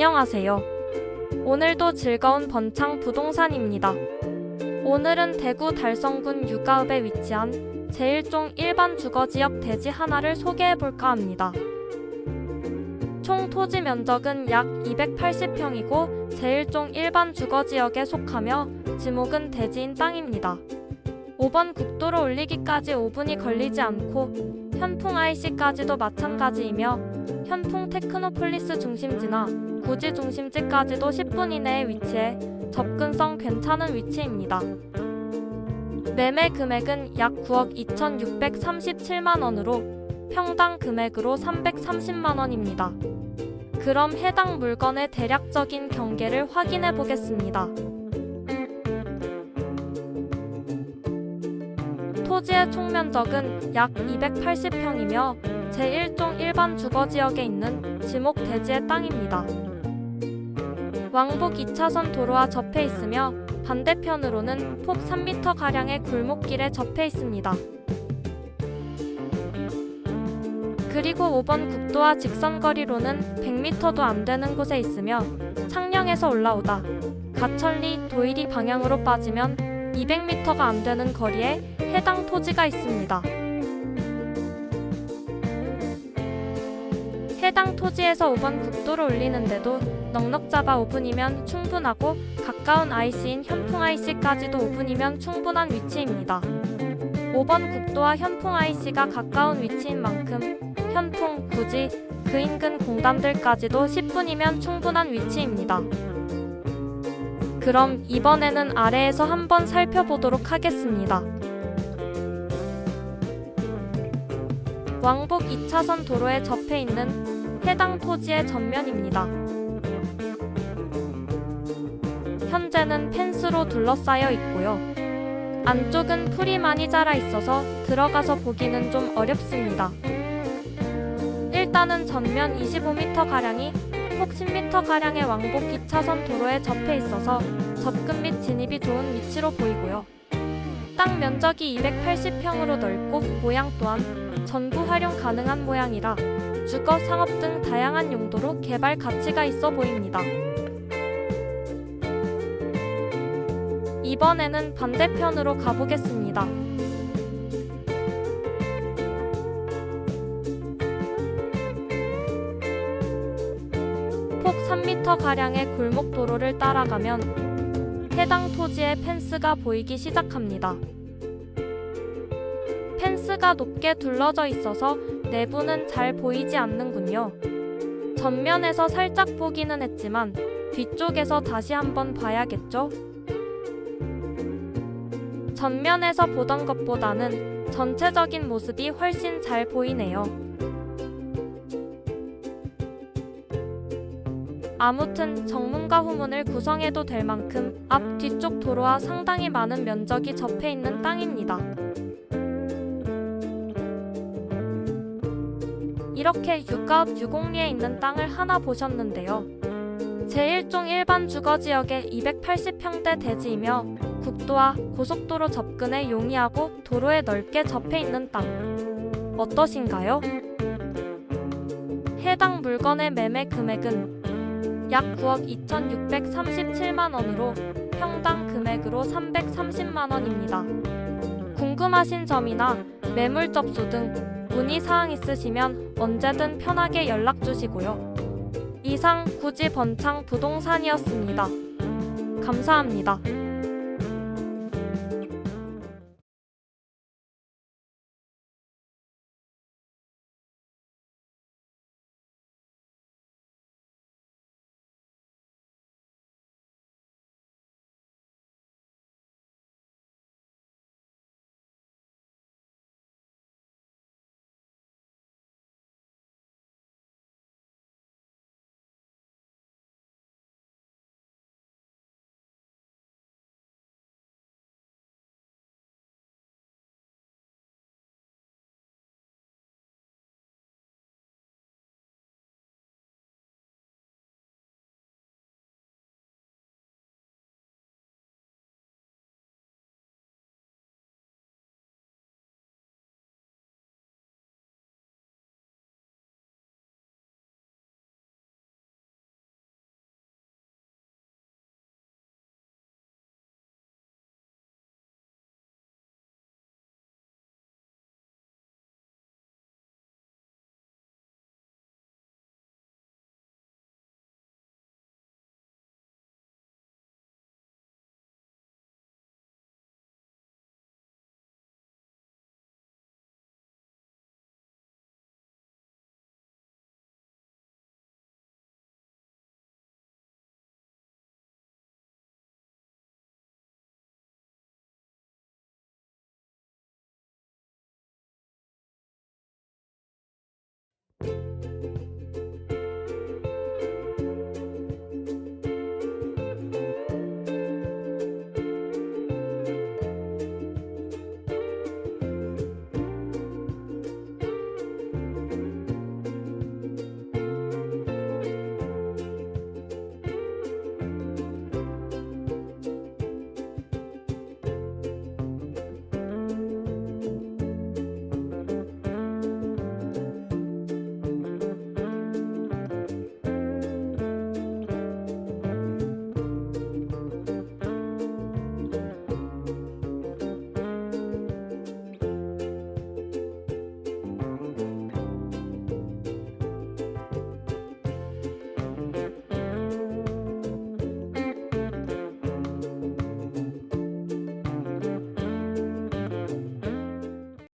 안녕하세요. 오늘도 즐거운 번창 부동산입니다. 오늘은 대구 달성군 육가읍에 위치한 제1종 일반 주거지역 대지 하나를 소개해 볼까 합니다. 총 토지 면적은 약 280평이고 제1종 일반 주거지역에 속하며 지목은 대지인 땅입니다. 5번 국도로 올리기까지 5분이 걸리지 않고 현풍 IC까지도 마찬가지이며 현풍 테크노폴리스 중심지나 구지 중심지까지도 10분 이내에 위치해 접근성 괜찮은 위치입니다. 매매 금액은 약 9억 2,637만 원으로 평당 금액으로 330만 원입니다. 그럼 해당 물건의 대략적인 경계를 확인해 보겠습니다. 토지의 총면적은 약 280평이며 제1종 일반 주거지역에 있는 지목 대지의 땅입니다. 왕복 2차선 도로와 접해 있으며 반대편으로는 폭 3m가량의 골목길에 접해 있습니다. 그리고 5번 국도와 직선거리로는 100m도 안 되는 곳에 있으며 창녕에서 올라오다 가천리 도일이 방향으로 빠지면 200m가 안 되는 거리에 해당 토지가 있습니다. 해당 토지에서 5번 국도를 올리는데도 넉넉 잡아 5분이면 충분하고 가까운 IC인 현풍 IC까지도 5분이면 충분한 위치입니다. 5번 국도와 현풍 IC가 가까운 위치인 만큼 현풍, 구지, 그 인근 공단들까지도 10분이면 충분한 위치입니다. 그럼 이번에는 아래에서 한번 살펴보도록 하겠습니다. 왕복 2차선 도로에 접해 있는 해당 토지의 전면입니다. 현재는 펜스로 둘러싸여 있고요. 안쪽은 풀이 많이 자라 있어서 들어가서 보기는 좀 어렵습니다. 일단은 전면 25m가량이 폭 10m가량의 왕복 2차선 도로에 접해 있어서 접근 및 진입이 좋은 위치로 보이고요. 땅 면적이 280평으로 넓고 모양 또한 전부 활용 가능한 모양이라 주거, 상업 등 다양한 용도로 개발 가치가 있어 보입니다. 이번에는 반대편으로 가보겠습니다. 폭 3m가량의 골목도로를 따라가면 해당 토지의 펜스가 보이기 시작합니다. 펜스가 높게 둘러져 있어서 내부는 잘 보이지 않는군요. 전면에서 살짝 보기는 했지만 뒤쪽에서 다시 한번 봐야겠죠? 전면에서 보던 것보다는 전체적인 모습이 훨씬 잘 보이네요. 아무튼 정문과 후문을 구성해도 될 만큼 앞 뒤쪽 도로와 상당히 많은 면적이 접해 있는 땅입니다. 이렇게 육가읍 유곡리에 있는 땅을 하나 보셨는데요. 제1종 일반 주거지역의 280평대 대지이며 국도와 고속도로 접근에 용이하고 도로에 넓게 접해 있는 땅. 어떠신가요? 해당 물건의 매매 금액은 약 9억 2,637만 원으로 평당 금액으로 330만 원입니다. 궁금하신 점이나 매물 접수 등 문의 사항 있으시면 언제든 편하게 연락 주시고요. 이상 구지 번창 부동산이었습니다. 감사합니다.